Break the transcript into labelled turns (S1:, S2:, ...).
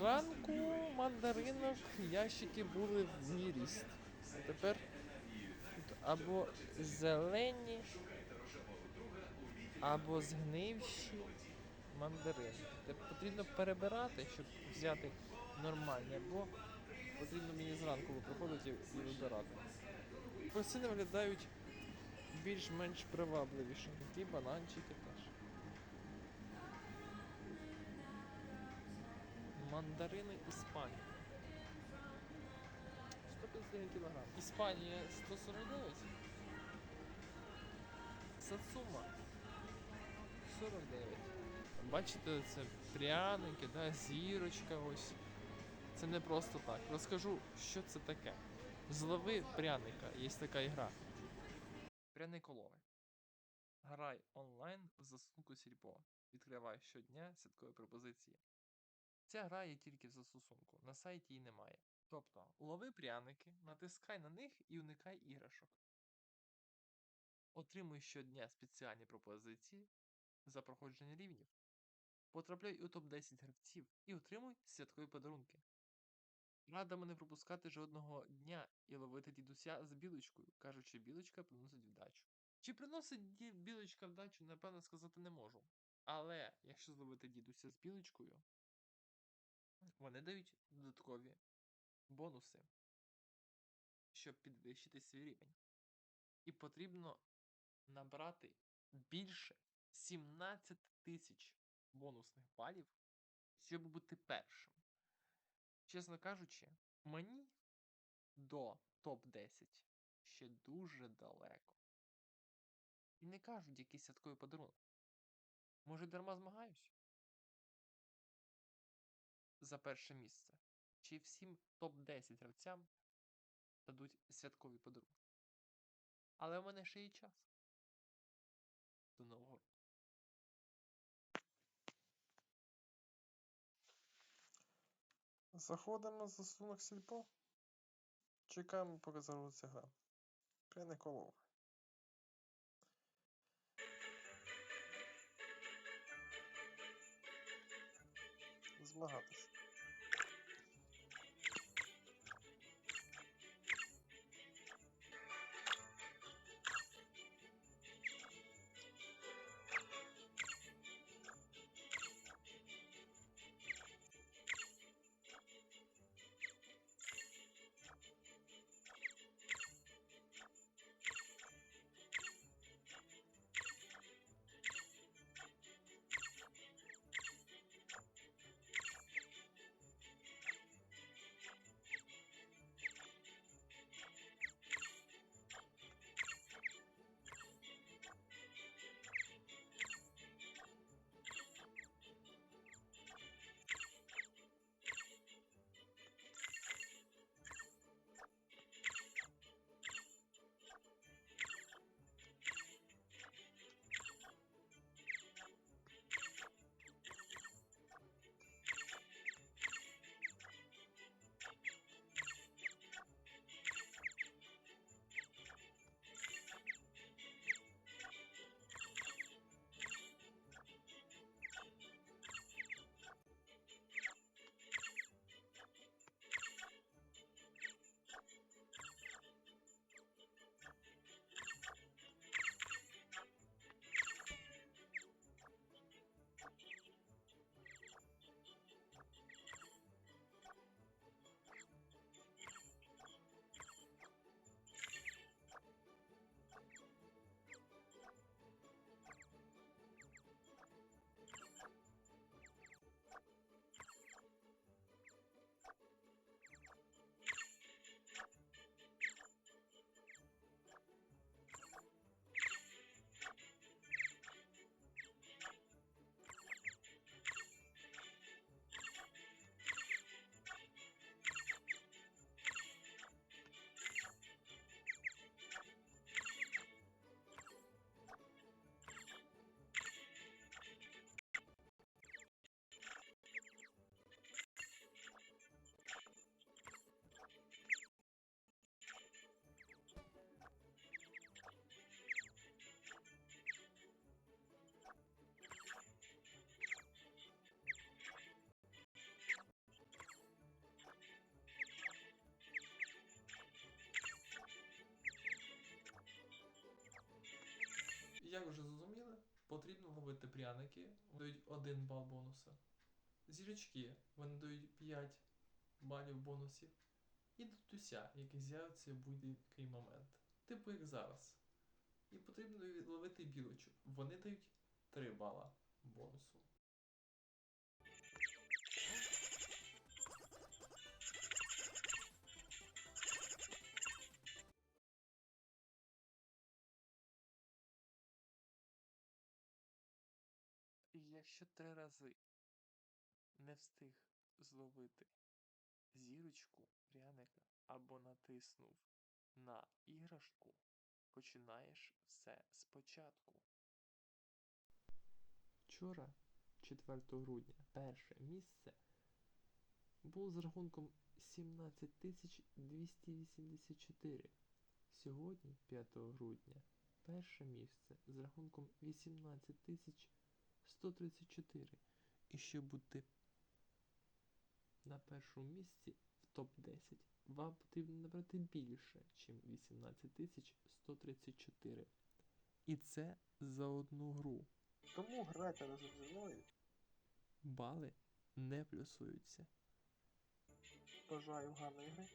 S1: Зранку мандаринок ящики були в мій ріст. А тепер або зелені, або згнивші мандарини. Тепер потрібно перебирати, щоб взяти нормальні, або потрібно мені зранку приходити і вибирати. Апельсини виглядають більш-менш привабливіше. Такі бананчики теж. Мандарини Іспанії. 151 кг. Іспанія 149. Сацума 49. Бачите, це пряники, да, зірочка ось. Це не просто так. Розкажу, що це таке. Злови пряника, є така ігра. Пряниколови. Грай онлайн в засунку сільпо. Відкривай щодня святкові пропозиції. Ця гра є тільки в застосунку, на сайті її немає. Тобто, лови пряники, натискай на них і уникай іграшок. Отримуй щодня спеціальні пропозиції за проходження рівнів. Потрапляй у топ-10 гравців і отримуй святкові подарунки. Радимо не пропускати жодного дня і ловити дідуся з білочкою, кажучи, білочка приносить вдачу. Чи приносить білочка вдачу, напевно, сказати не можу. Але якщо зловити дідуся з білочкою, вони дають додаткові бонуси, щоб підвищити свій рівень. І потрібно набрати більше 17 тисяч бонусних балів, щоб бути першим. Чесно кажучи, мені до топ-10 ще дуже далеко. І не кажуть якийсь святковий подарунок. Може, дарма змагаюсь? За перше місце. Чи всім топ-10 гравцям дадуть святкові подарунки? Але в мене ще є час. До нового року.
S2: Заходимо в засунок сільпо. Чекаємо, поки загрузиться гра. kazma halıdır. Пряниколов. потрібно
S1: ловити пряники, вони дають 1 бал бонуса. Зірочки, вони дають 5 балів бонусів. І татуся, які з'явиться в будь-який момент. Типу як зараз. І потрібно ловити білочок. Вони дають 3 бала бонусу. Якщо три рази не встиг зловити зірочку пряника або натиснув на іграшку, починаєш все спочатку. Вчора, 4 грудня, перше місце було з рахунком 17284. Сьогодні, 5 грудня, перше місце з рахунком 18134. І щоб бути на першому місці в топ-10, вам потрібно набрати більше, ніж 18134. І це за одну гру.
S2: Тому грайте разом зі мною.
S1: Бали не плюсуються.
S2: Бажаю гарної гри.